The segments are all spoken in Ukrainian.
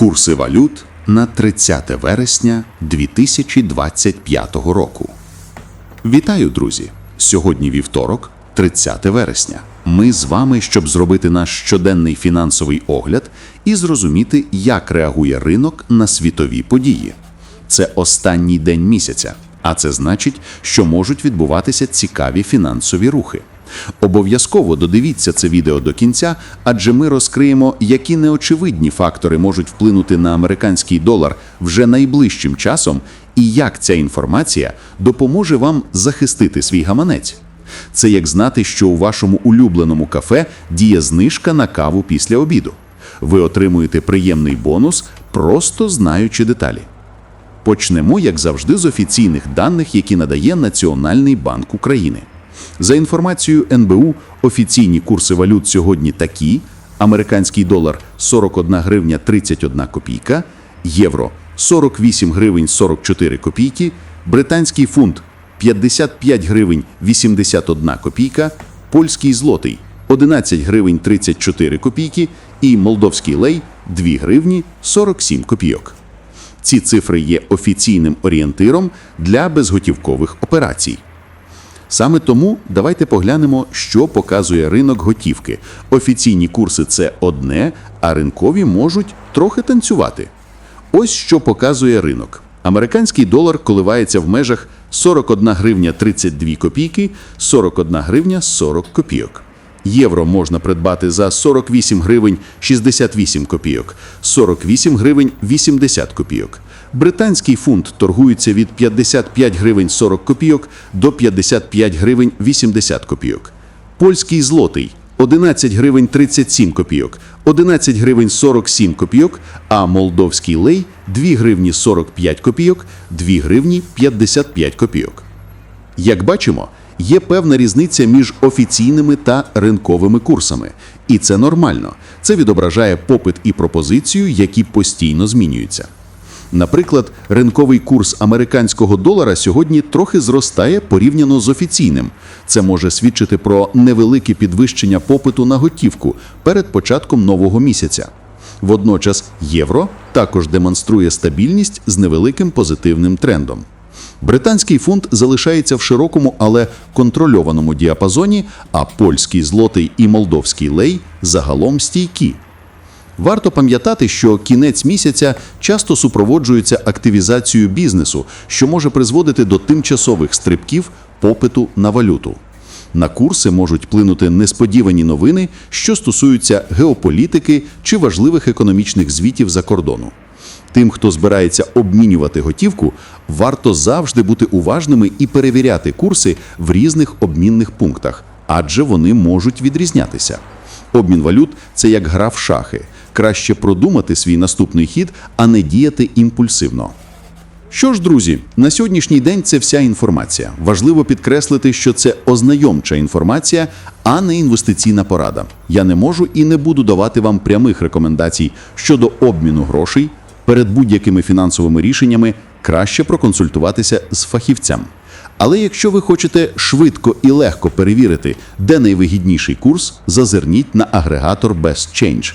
Курси валют на 30 вересня 2025 року. Вітаю, друзі! Сьогодні вівторок, 30 вересня. Ми з вами, щоб зробити наш щоденний фінансовий огляд і зрозуміти, як реагує ринок на світові події. Це останній день місяця, а це значить, що можуть відбуватися цікаві фінансові рухи. Обов'язково додивіться це відео до кінця, адже ми розкриємо, які неочевидні фактори можуть вплинути на американський долар вже найближчим часом, і як ця інформація допоможе вам захистити свій гаманець. Це як знати, що у вашому улюбленому кафе діє знижка на каву після обіду. Ви отримуєте приємний бонус, просто знаючи деталі. Почнемо, як завжди, з офіційних даних, які надає Національний банк України. За інформацією НБУ, офіційні курси валют сьогодні такі: американський долар 41 гривня 31 копійка, євро 48 гривень 44 копійки, британський фунт 55 гривень 81 копійка, польський злотий 11 гривень 34 копійки. І молдовський лей 2 гривні 47 копійок. Ці цифри є офіційним орієнтиром для безготівкових операцій. Саме тому давайте поглянемо, що показує ринок готівки. Офіційні курси це одне, а ринкові можуть трохи танцювати. Ось що показує ринок. Американський долар коливається в межах 41 гривня 32 копійки, 41 гривня 40 копійок. Євро можна придбати за 48 гривень 68 копійок, 48 гривень 80 копійок. Британський фунт торгується від 55 гривень 40 копійок до 55 гривень 80 копійок. Польський злотий 11 гривень 37 копійок, 11 гривень 47 копійок, а молдовський лей 2 гривні 45 копійок, 2 гривні 55 копійок. Як бачимо, є певна різниця між офіційними та ринковими курсами, і це нормально. Це відображає попит і пропозицію, які постійно змінюються. Наприклад, ринковий курс американського долара сьогодні трохи зростає порівняно з офіційним. Це може свідчити про невелике підвищення попиту на готівку перед початком нового місяця. Водночас євро також демонструє стабільність з невеликим позитивним трендом. Британський фунт залишається в широкому, але контрольованому діапазоні, а польський злотий і молдовський лей загалом стійкі. Варто пам'ятати, що кінець місяця часто супроводжується активізацією бізнесу, що може призводити до тимчасових стрибків попиту на валюту. На курси можуть вплинути несподівані новини, що стосуються геополітики чи важливих економічних звітів за кордону. Тим, хто збирається обмінювати готівку, варто завжди бути уважними і перевіряти курси в різних обмінних пунктах, адже вони можуть відрізнятися. Обмін валют це як гра в шахи. Краще продумати свій наступний хід, а не діяти імпульсивно. Що ж, друзі, на сьогоднішній день це вся інформація. Важливо підкреслити, що це ознайомча інформація, а не інвестиційна порада. Я не можу і не буду давати вам прямих рекомендацій щодо обміну грошей. Перед будь-якими фінансовими рішеннями краще проконсультуватися з фахівцем. Але якщо ви хочете швидко і легко перевірити, де найвигідніший курс, зазирніть на агрегатор BestChange.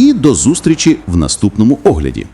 і до зустрічі в наступному огляді.